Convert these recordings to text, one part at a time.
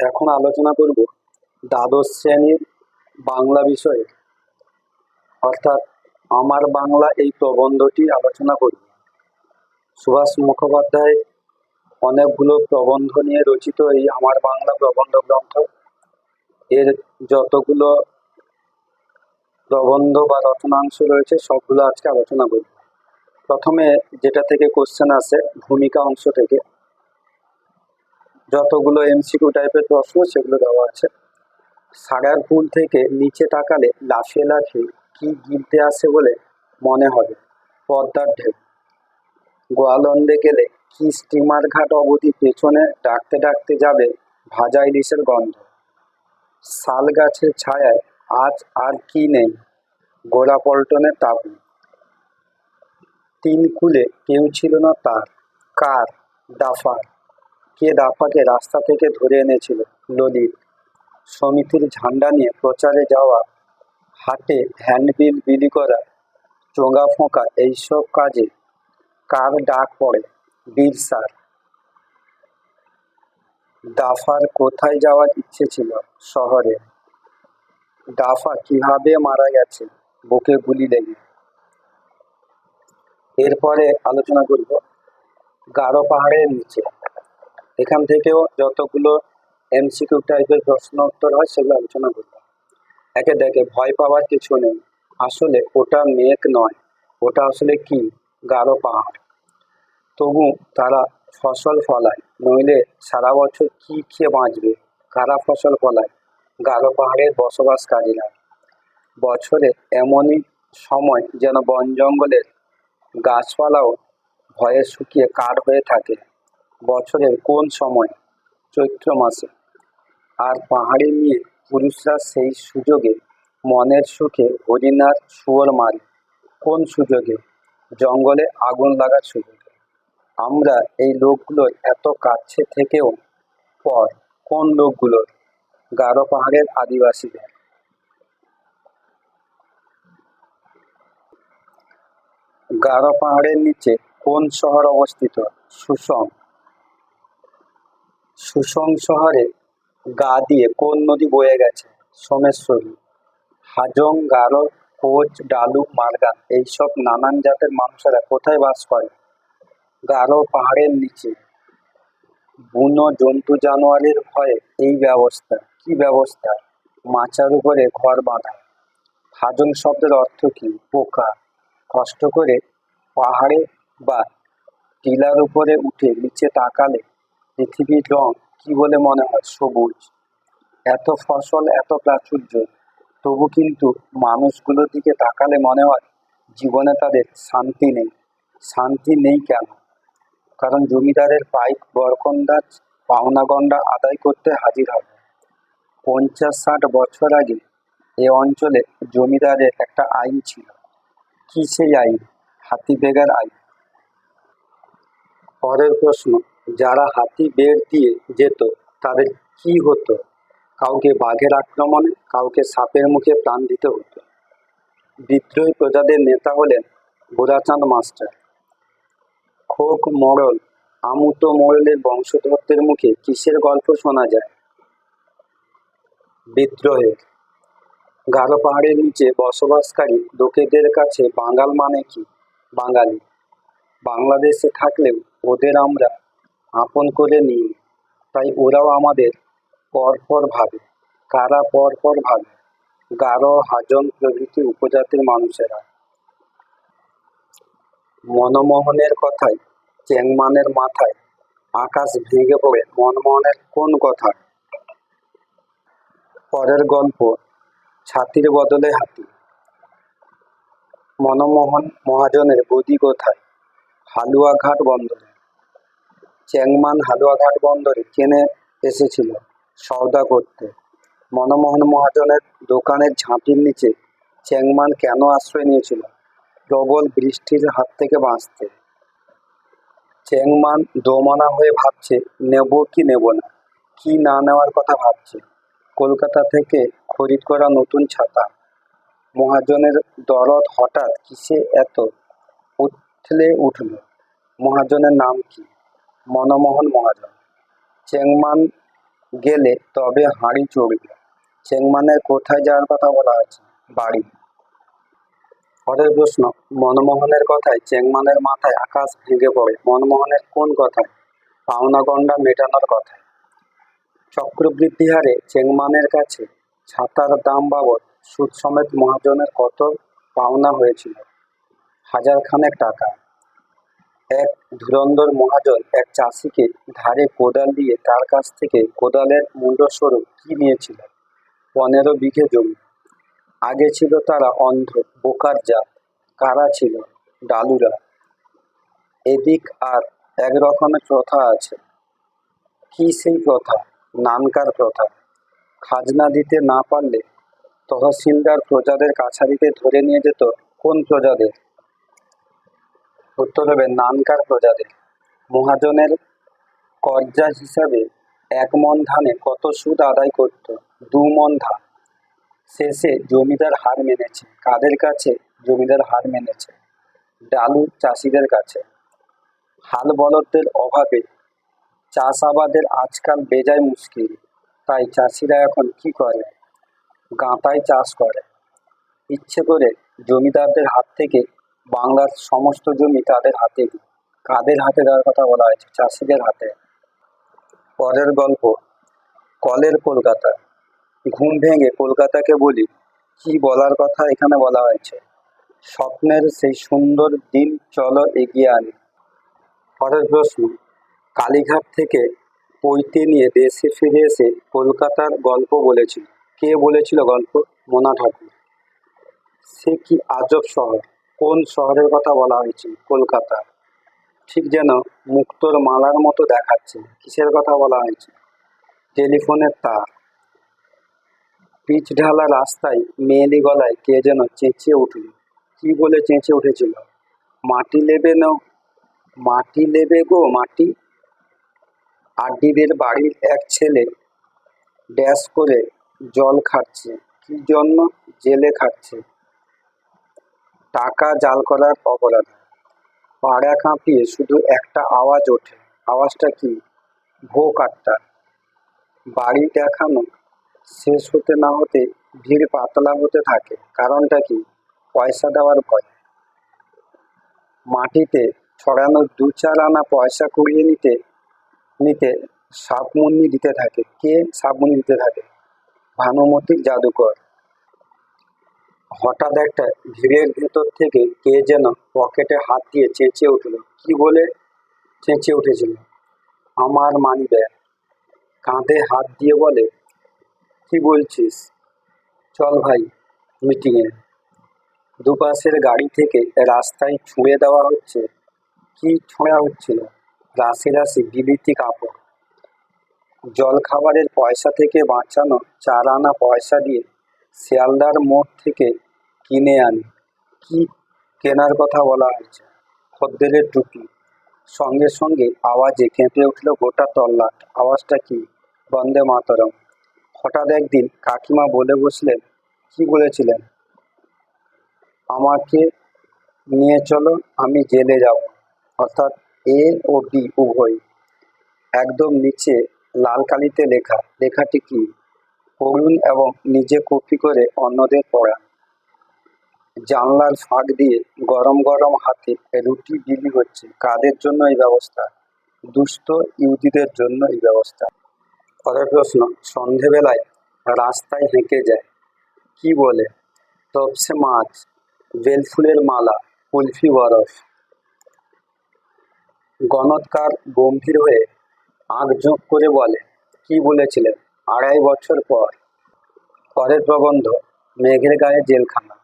এখন আলোচনা করব দ্বাদশ শ্রেণির বাংলা বিষয়ে। অর্থাৎ আমার বাংলা এই প্রবন্ধটি আলোচনা করব। সুভাষ মুখোপাধ্যায় অনেকগুলো প্রবন্ধ নিয়ে রচিত এই আমার বাংলা প্রবন্ধ গ্রন্থ। এর যতগুলো প্রবন্ধ বা রচনাংশ রয়েছে, সবগুলো আজকে আলোচনা করব। প্রথমে যেটা থেকে কোশ্চেন আসে, ভূমিকা অংশ থেকে। যতগুলো এমসিকিউ টাইপের প্রশ্ন সেগুলো দেওয়া আছে। সাগার পুল থেকে নিচে তাকালে লাফে লাফিয়ে কি গিলতে আসে বলে মনে হবে? পদ্মার ঢেউ। গোয়ালন্দে গেলে কি স্টিমার ঘাট অবধি পেছনে ডাকতে ডাকতে যাবে ভাজা ইলিশের গন্ধ? শাল গাছের ছায়ায় আজ আর কি নেই? গোড়া পল্টনের তাঁবু তিন কুলে কেউ ছিল না তার। কার? দাফার। কে দাফাকে রাস্তা থেকে ধরে এনেছিল ললিত সমিতির ঝান্ডা নিয়ে প্রচারে যাওয়া, হাটে হ্যান্ডবিল বিলি করা, চোঙা ফোঁকা এইসব কাজে কার ডাক পড়ে? বীর স্যার। দাফার কোথায় যাওয়ার ইচ্ছে ছিল শহরে? দাফা কীভাবে মারা গেছে? বুকে গুলি লেগে। এরপরে আলোচনা করব গারো পাহাড়ের নিচে। এখান থেকেও যতগুলো এমসিকিউ টাইপের প্রশ্ন উত্তর হয়, সেগুলো আলোচনা করব। একে দেখে ভয় পাওয়ার কিছু নেই। আসলে ওটা মেঘ নয়, ওটা আসলে কি? গারো পাহাড়। তবু তারা ফসল ফলায়, নইলে সারা বছর কি খেয়ে বাঁচবে? কারা ফসল ফলায়? গারো পাহাড়ের বসবাসকারীরা। বছরে এমনই সময় যেন বন জঙ্গলের গাছপালাও ভয়ে শুকিয়ে কাঠ হয়ে থাকে। বছরের কোন সময়? চৈত্র মাসে। আর পাহাড়ে নিয়ে পুরুষরা সেই সুযোগে মনের সুখে হরিণার শুয়োর মারে। কোন সুযোগে? জঙ্গলে আগুন লাগার সুযোগে। আমরা এই লোকগুলোর এত কাছে থেকেও পর কোন লোকগুলোর? গারো পাহাড়ের আদিবাসীদের। গারো পাহাড়ের নিচে কোন শহর অবস্থিত? সুসং শহরে গা দিয়ে কোন নদী বয়ে গেছে? সোমেশ্বরী, হাজং, গারো, কোচ, ডালু, মারগান, এইসব নানান জাতের মানুষেরা কোথায় বাস করে? গারো পাহাড়ের নিচে। বুনো জন্তু জানোয়ারের ভয়ে এই ব্যবস্থা, কি ব্যবস্থা? মাচার উপরে ঘর বাঁধা। হাজং শব্দের অর্থ কি? পোকা। কষ্ট করে পাহাড়ে বা টিলার উপরে উঠে নিচে তাকালে পৃথিবীর রং কি বলে মনে হয়? সবুজ। এত ফসল, এত প্রাচুর্য। তবু কিন্তু মানুষগুলোর দিকে তাকালে মনে হয় জীবনে তাদের শান্তি নেই। শান্তি নেই কেন? কারণ জমিদারের পাইক বরকন্দাজ পাওনাগন্ডা আদায় করতে হাজির হবে। পঞ্চাশ ষাট বছর আগে এ অঞ্চলে জমিদারের একটা আইন ছিল। কি সেই আইন? হাতি বেগার আইন। পরের প্রশ্ন যারা হাতি বের দিয়ে যেত, তাদের কি হতো? কাউকে বাঘের আক্রমণে, কাউকে সাপের মুখে প্রাণ দিতে হতো। বিদ্রোহী প্রজাদের নেতা হলেন বুড়াচাঁদ মাস্টার। খোক মোড়ল আমুতো মোড়লের বংশধরদের মুখে কিসের গল্প শোনা যায়? বিদ্রোহের। গারো পাহাড়ের নিচে বসবাসকারী লোকেদের কাছে বাঙাল মানে কি? বাঙালি। বাংলাদেশে থাকলেও ওদের আমরা আপন করে নিই তাই ওরাও আমাদের পরপর ভাবে। কারা পরপর ভাবে? গারো, হাজং প্রভৃতি উপজাতির মানুষেরা। মনমোহনের কথায় চেংমানের মাথায় আকাশ ভেঙে পড়ে মনমোহনের কোন কথা? পরের গল্প, ছাতির বদলে হাতি। মনমোহন মহাজনের গদি কোথায়? হালুয়াঘাট বন্দরে। চ্যাংমান হালুয়াঘাট বন্দরে কেনে এসেছিল সওদা করতে। মনমোহন মহাজনের দোকানের ঝাঁপির নিচে চ্যাংমান কেন আশ্রয় নিয়েছিল? প্রবল বৃষ্টির হাত থেকে বাঁচতে। চ্যাংমান দোমানা হয়ে ভাবছে, নেব কি নেব না? কি না নেওয়ার কথা ভাবছে? কলকাতা থেকে খরিদ করা নতুন ছাতা। মহাজনের দরদ হঠাৎ কিসে এত? উথলে উঠল। মহাজনের নাম কি? মনমোহন মহাজন। চেংমান গেলে তবে হাঁড়ি চড়বে। চেংমানের কোথায় যাওয়ার কথা বলা হয়েছে? বাড়ি। পরের প্রশ্ন, মনমোহনের কথায় চেংমানের মাথায় আকাশ ভেঙে পড়ে, মনমোহনের কোন কথায়? পাওনা গন্ডা মেটানোর কথায়। চক্রবৃদ্ধি হারে চেংমানের কাছে ছাতার দাম বাবদ সুদ সমেত মহাজনের কত পাওনা হয়েছিল? হাজার খানেক টাকা। এক ধুরন্ধর মহাজন এক চাষিকে ধারে কোদাল দিয়ে তার কাছ থেকে কোদালের মূল্যস্বরূপ কি নিয়েছিল? পনেরো বিঘে জমি। আগে ছিল তারা অন্ধ, বোকার জাত, কারা ছিল? ডালুরা। এদিক আর এক রকমের প্রথা আছে। কি সেই প্রথা? নানকার প্রথা। খাজনা দিতে না পারলে তহসিলদার প্রজাদের কাছারিতে ধরে নিয়ে যেত কোন প্রজাদের? উত্তর হবে নানকার প্রজাদের মহাজনের কর্জা হিসাবে এক মন ধানে কত সুদ আদায় করত? দু মন ধান। শেষে জমিদার হার মেনেছে। কাদের কাছে? জমিদার হার মেনেছে। ডালু চাষিদের কাছে। হাল বলদদের অভাবে চাষাবাদের আজকাল বেজায় মুশকিল। তাই চাষিরা এখন কি করে? গাঁতায় চাষ করে। ইচ্ছে করে জমিদারদের হাত থেকে বাংলার সমস্ত জমি তাদের হাতে, কাদের হাতে দেওয়ার কথা বলা হয়েছে? চাষিদের হাতে। পরের গল্প, কলের কলকাতা। ঘুম ভেঙে কলকাতাকে বলি, কি বলার কথা এখানে বলা হয়েছে? স্বপ্নের সেই সুন্দর দিন চলো এগিয়ে আনি। পরের প্রশ্ন, কালীঘাট থেকে পৈতে নিয়ে দেশে ফিরে এসে কলকাতার গল্প বলেছিল। কে বলেছিল গল্প? মোনা ঠাকুর। সে কি আজব শহর। কোন শহরের কথা বলা হয়েছে কলকাতা। ঠিক যেন মুক্তোর মালার মতো দেখাচ্ছে। কিসের কথা বলা হয়েছে টেলিফোনের তার। পিচ ঢালা রাস্তায় মেয়েলি গলায় কে যেন চেঁচিয়ে উঠল। কি বলে চেঁচে উঠেছিল? মাটি লেবে নাও। মাটি লেবে গো, মাটি। আড্ডিদের বাড়ির এক ছেলে ড্যাশ করে জল খাচ্ছে। কি জন্য? জেলে খাচ্ছে। টাকা জাল করার অপরাধ পাড়া কাঁপিয়ে শুধু একটা আওয়াজ ওঠে। আওয়াজটা কি? ভো কাট্টা বাড়ি দেখানো শেষ হতে না হতে ভিড় পাতলা হতে থাকে। কারণটা কি? পয়সা দেওয়ার ভয়। মাটিতে ছড়ানো দু চার আনা পয়সা কুড়িয়ে নিতে নিতে সাপমুন্নি দিতে থাকে। কে সাপমুন্নি দিতে থাকে? ভানুমতির জাদুকর। হঠাৎ একটা ভিড়ের ভেতর থেকে কে যেন পকেটে হাত দিয়ে চেঁচিয়ে উঠল। কি বলে চেঁচিয়ে উঠেছিল? আমার মানি ব্যাগ। কাঁধে হাত দিয়ে বলে, কি বলছিস? চল ভাই, মিটিংয়ে। দুপাশের গাড়ি থেকে রাস্তায় ছুঁড়ে দেওয়া হচ্ছে। কি ছোঁড়া হচ্ছিল? রাশি রাশি বিলিতি কাপড়। জল খাবারের পয়সা থেকে বাঁচানো চার আনা পয়সা দিয়ে শিয়ালদার মোড় থেকে কিনে আনি। কি কেনার কথা বলা হয়েছে? খদ্দেরের টুপি। সঙ্গে সঙ্গে আওয়াজে কেঁপে উঠল গোটা তল্লাট। আওয়াজটা কি? বন্দে মাতরম। হঠাৎ একদিন কাকিমা বলে বসলেন, কি বলেছিলেন? আমাকে নিয়ে চলো, আমি জেলে যাব। অর্থাৎ এ ও বি উভয়। একদম নিচে লাল কালিতে লেখা। লেখাটি কি? পড়ুন এবং নিজে কপি করে অন্যদের পড়ান জানলার ফাঁক দিয়ে গরম গরম হাতে রুটি বিলি হচ্ছে। কাদের জন্য এই ব্যবস্থা? দুস্থ ইহুদিদের জন্য এই ব্যবস্থা। পরের প্রশ্ন, সন্ধেবেলায় রাস্তায় হেঁকে যায়, কি বলে? তপসে মাছ, বেলফুলের মালা, কুলফি বরফ। গণৎকার গম্ভীর হয়ে আঁক ঝোঁক করে বলে, কি বলেছিলেন? আড়াই বছর পর পরের প্রবন্ধ, মেঘের গায়ে জেলখানা।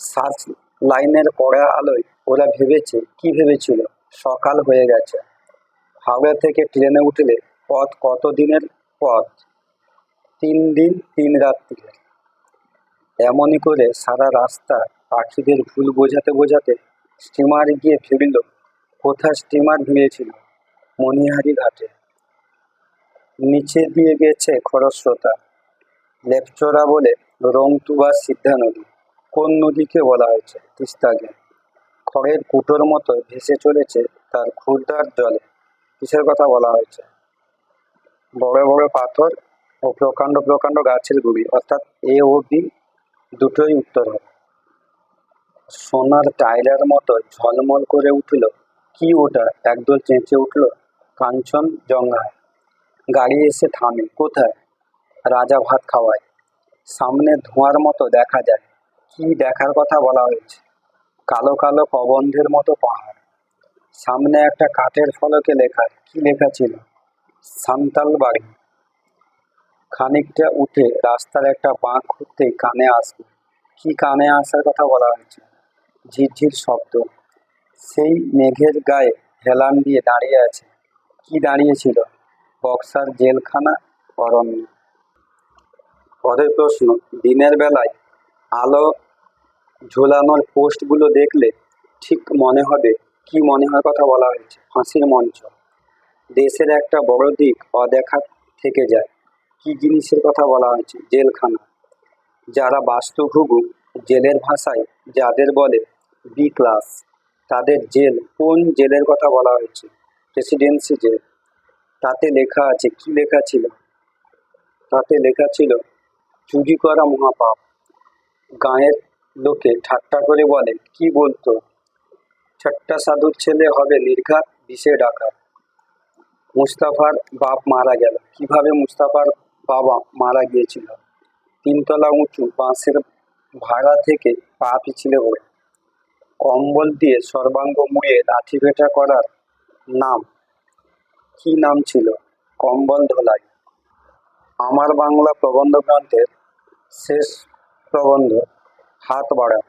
সার্চ লাইনের কড়া আলোয় ওরা ভেবেছে, কি ভেবেছিল? সকাল হয়ে গেছে। হাওড়া থেকে ট্রেনে উঠলে পথ কত দিনের পথ? তিন দিন, তিন রাত্রির। এমনই করে সারা রাস্তা পাখিদের ভুল বোঝাতে বোঝাতে স্টিমার গিয়ে ফিরল। কোথায় স্টিমার ভিড়েছিল মণিহারি ঘাটে। নিচে দিয়ে গেছে খরস্রোতা। লেপচোরা বলে, রংতু বা সিদ্ধা নদী। কোন নদীকে বলা হয়েছে? তিস্তাকে খড়ের কুটোর মতো ভেসে চলেছে তার ক্ষুদ্রার জলে। কিসের কথা বলা হয়েছে? বড় বড় পাথর ও প্রকাণ্ড প্রকাণ্ড গাছের গুড়ি। অর্থাৎ এ ও বি দুটোই উত্তর হবে। সোনার টাইলার মতো ঝলমল করে উঠল। কি ওটা? একদল চেঁচে উঠল কাঞ্চন জঙ্ঘায় গাড়ি এসে থামে। কোথায়? রাজা ভাত খাওয়ায়। সামনে ধোঁয়ার মতো দেখা যায়। কি দেখার কথা বলা হয়েছে? কালো কালো প্রবন্ধের মতো পাহাড়। সামনে একটা কাঠের ফলকে লেখা কি লেখা ছিল? সান্তাল বাড়ি। খানিকটা উঠে রাস্তার একটা বাঁক ঘুরতেই কানে আসবে কি কানে আসার কথা বলা হয়েছে? ঝিরঝির শব্দ। সেই মেঘের গায়ে হেলান দিয়ে দাঁড়িয়ে আছে। কি দাঁড়িয়েছিল বক্সার জেলখানা অরণ্য পরের প্রশ্ন, দিনের বেলায় আলো ঝোলানোর পোস্টগুলো দেখলে ঠিক মনে হবে কি মনে হয় কথা বলা হয়েছে ফাঁসির মঞ্চ। দেশের একটা বড় দিক অদেখা থেকে যায়, কি জিনিসের কথা বলা হয়েছে জেলখানা। যারা বাস্তুঘুঘু জেলের ভাষায় যাদের বলে বি ক্লাস, তাদের জেল কোন জেলের কথা বলা হয়েছে? Presidency jail. তাতে লেখা আছে, কি লেখা ছিল? তাতে লেখা ছিল, চুরি করা মহাপাপ। গাঁয়ের লোকে ঠাট্টা করে বলে, কি বলতো? ঠাট্টা সাধুর ছেলে হবে নির্ঘাত, বিষে ডাকা মুস্তাফার বাপ মারা গেল। কীভাবে মুস্তাফার বাবা মারা গিয়েছিল? তিনতলা উঁচু বাঁশের ভাড়া থেকে পা পিছলে ওড়ে কম্বল দিয়ে সর্বাঙ্গ মুড়িয়ে লাঠি ভেটা করার নাম কি নাম ছিল? কম্বল ধোলাই। আমার বাংলা প্রবন্ধ গ্রন্থের শেষ প্রবন্ধ হাত বাড়া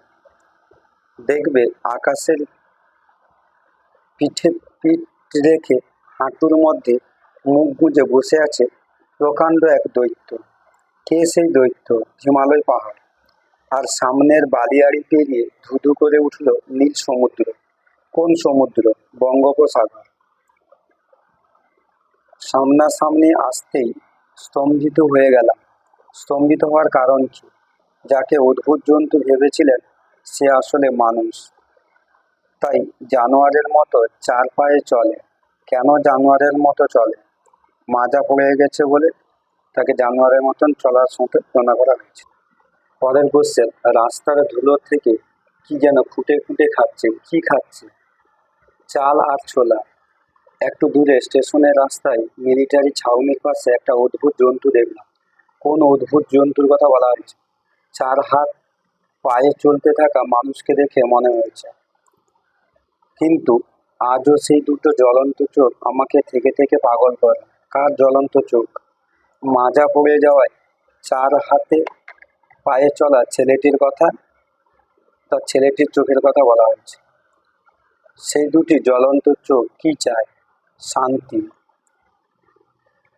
দেখবে আকাশের পিঠে পিঠ রেখে হাঁটুর মধ্যে মুখ গুঁজে বসে আছে প্রকাণ্ড এক দৈত্য। কে সেই দৈত্য? হিমালয় পাহাড়। আর সামনের বালিয়াড়ি পেরিয়ে ধুধু করে উঠল নীল সমুদ্র। কোন সমুদ্র? বঙ্গোপসাগর। সামনাসামনি আসতেই স্তম্ভিত হয়ে গেলাম। স্তম্ভিত হওয়ার কারণ কি? যাকে অদ্ভুত জন্তু ভেবেছিলেন, সে আসলে মানুষ। তাই জানোয়ারের মতো চার পায়ে চলে। কেন জানোয়ারের মতো চলে? মাজা পড়ে গেছে বলে তাকে জানোয়ারের মতন চলার সাথে তুলনা করা হয়েছে। পরের কোশ্চেন রাস্তার ধুলো থেকে কি যেন ফুটে ফুটে খাচ্ছে, কি খাচ্ছে? চাল আর ছোলা। একটু দূরে স্টেশনের রাস্তায় মিলিটারি ছাউনির পাশে একটা অদ্ভুত জন্তু দেখলাম। কোন অদ্ভুত জন্তুর কথা বলা হয়েছে? চার হাত পায়ে চলতে থাকা মানুষকে দেখে মনে হয়েছে। কিন্তু আজও সেই দুটো জ্বলন্ত চোখ আমাকে থেকে থেকে পাগল করে। কার জ্বলন্ত চোখ? মাজা পড়ে যাওয়ায় চার হাতে পায়ে চলা ছেলেটির কথা, তার ছেলেটির চোখের কথা বলা হয়েছে। সেই দুটি জ্বলন্ত চোখ কি চায়? শান্তি।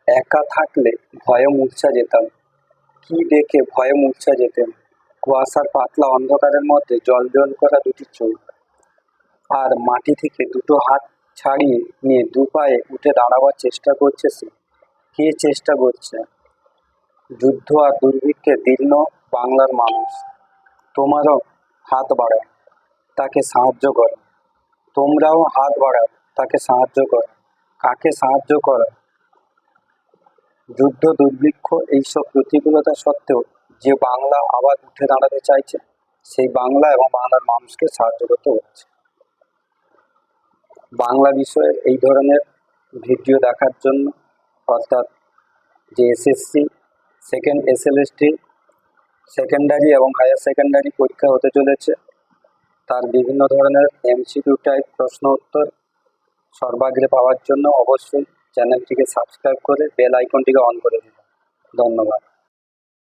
একা থাকলে ভয়ে মূর্ছা যেতাম। কি দেখে ভয়ে মূর্ছা যেতেন। কুয়াশার পাতলা অন্ধকারের মধ্যে জল জল করা দুটি চোখ। আর মাটি থেকে দুটো হাত ছাড়িয়ে নিয়ে দু পায়ে উঠে দাঁড়াবার চেষ্টা করছে সে। কে চেষ্টা করছে? যুদ্ধ আর দুর্ভিক্ষে দীর্ণ বাংলার মানুষ। তোমারও হাত বাড়াও তাকে সাহায্য করো। তোমরাও হাত বাড়াও, তাকে সাহায্য করো। কাকে সাহায্য করো? যুদ্ধ, দুর্ভিক্ষ, এইসব প্রতিকূলতা সত্ত্বেও যে বাংলা আবার উঠে দাঁড়াতে চাইছে, সেই বাংলা এবং বাংলার মানুষকে সাহায্য করতে হচ্ছে। বাংলা বিষয়ে এই ধরনের ভিডিও দেখার জন্য, অর্থাৎ যে এসএসসি সেকেন্ড এসএলএসটি সেকেন্ডারি এবং হায়ার সেকেন্ডারি পরীক্ষা হতে চলেছে, তার বিভিন্ন ধরনের এমসিকিউ টাইপ প্রশ্ন উত্তর সর্বাগ্রে পাওয়ার জন্য অবশ্যই চ্যানেলটিকে সাবস্ক্রাইব করে বেল আইকনটিকে অন করে দিন ধন্যবাদ।